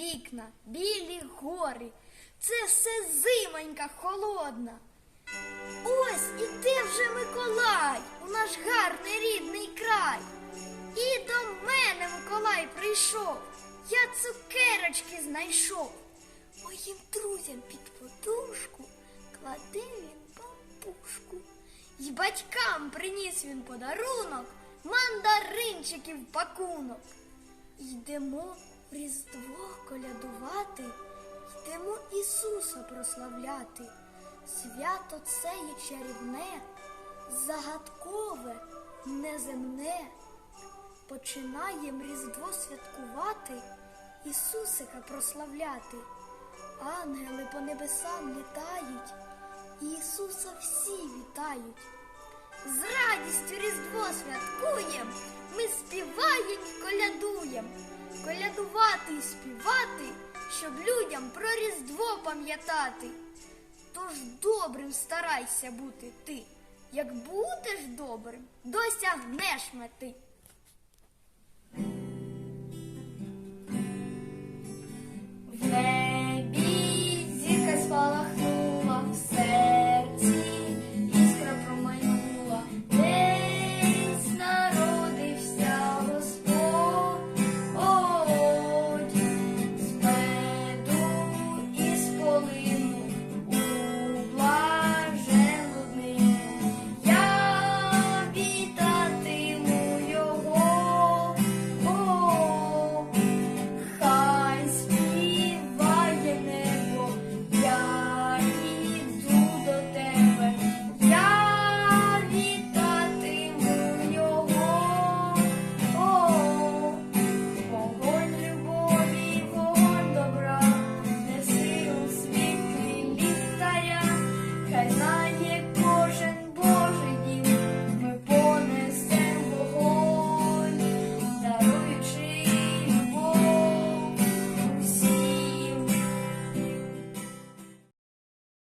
вікна, білі гори. Це все зимонька холодна. Ось іде вже Миколай у наш гарний рідний край. І до мене Миколай прийшов, я цукерочки знайшов. Моїм друзям під подушку кладе він пампушку. І батькам приніс він подарунок, мандаринчиків пакунок. Йдемо Різдво колядувати, йдемо Ісуса прославляти. Свято це є чарівне, загадкове, неземне. Починаєм Різдво святкувати, Ісусика прославляти. Ангели по небесам літають, Ісуса всі вітають. З радістю Різдво святкуєм, ми співаєм і Колядувати і співати, щоб людям про Різдво пам'ятати. Тож добрим старайся бути ти. Як будеш добрим, досягнеш мети.